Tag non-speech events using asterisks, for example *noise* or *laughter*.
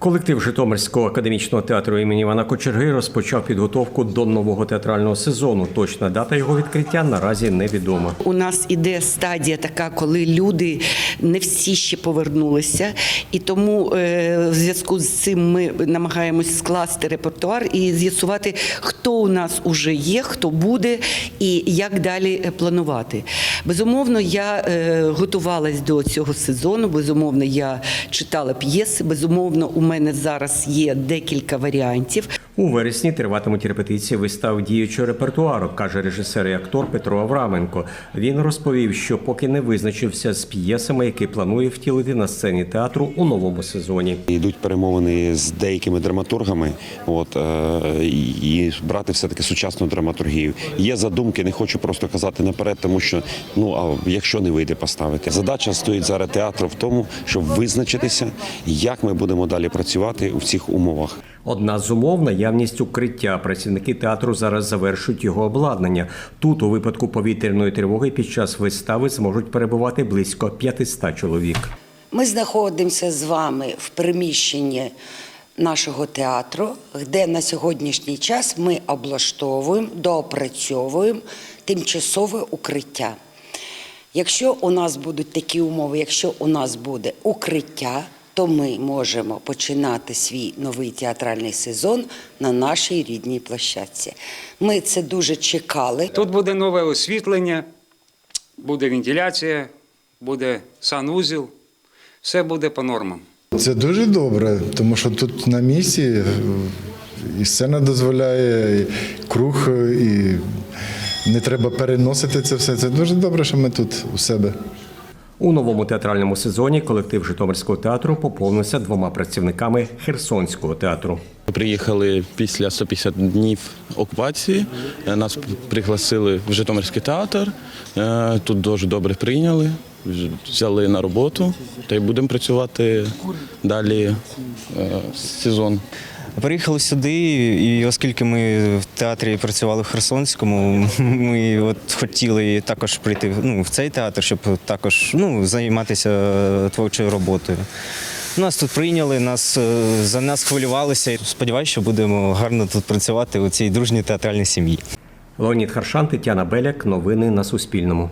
Колектив Житомирського академічного театру імені Івана Кочерги розпочав підготовку до нового театрального сезону. Точна дата його відкриття наразі невідома. У нас іде стадія така, коли люди не всі ще повернулися, і тому е, в зв'язку з цим ми намагаємось скласти репертуар і з'ясувати, хто у нас уже є, хто буде і як далі планувати. Безумовно, я е, готувалась до цього сезону. Безумовно, я читала п'єси. Безумовно, у мене зараз є декілька варіантів. У вересні триватимуть репетиції вистав діючого репертуару, каже режисер і актор Петро Авраменко. Він розповів, що поки не визначився з п'єсами, які планує втілити на сцені театру у новому сезоні. Йдуть перемовини з деякими драматургами, от е, і брати все таки сучасну драматургію. Є задумки, не хочу просто казати наперед, тому що ну а якщо не вийде поставити, задача стоїть зараз театру в тому, щоб визначитися, як ми будемо далі працювати у цих умовах. Одна з умов наявність укриття. Працівники театру зараз завершують його обладнання. Тут, у випадку повітряної тривоги, під час вистави зможуть перебувати близько 500 чоловік. Ми знаходимося з вами в приміщенні нашого театру, де на сьогоднішній час ми облаштовуємо, доопрацьовуємо тимчасове укриття. Якщо у нас будуть такі умови, якщо у нас буде укриття, то ми можемо починати свій новий театральний сезон на нашій рідній площадці. Ми це дуже чекали. Тут буде нове освітлення, буде вентиляція, буде санузел, все буде по нормам. Це дуже добре, тому що тут на місці е, і сцена дозволяє, і круг, і не треба переносити це все. Це дуже добре, що ми тут у себе. У новому театральному сезоні колектив Житомирського театру поповнився двома працівниками Херсонського театру. Ми Приїхали після 150 днів окупації. Е, Нас пригласили в Житомирський театр. Е, Тут дуже добре прийняли, взяли на роботу та й будемо працювати далі е, сезон. Приїхали сюди, і оскільки ми в театрі працювали в Херсонському, *laughs* ми от хотіли також прийти ну, в цей театр, щоб також ну, займатися творчою роботою. Нас тут прийняли, нас е, за нас хвилювалися. Сподіваюся, що будемо гарно тут працювати у цій дружній театральній сім'ї. Леонід Харшан, Тетяна Беляк. Новини на Суспільному.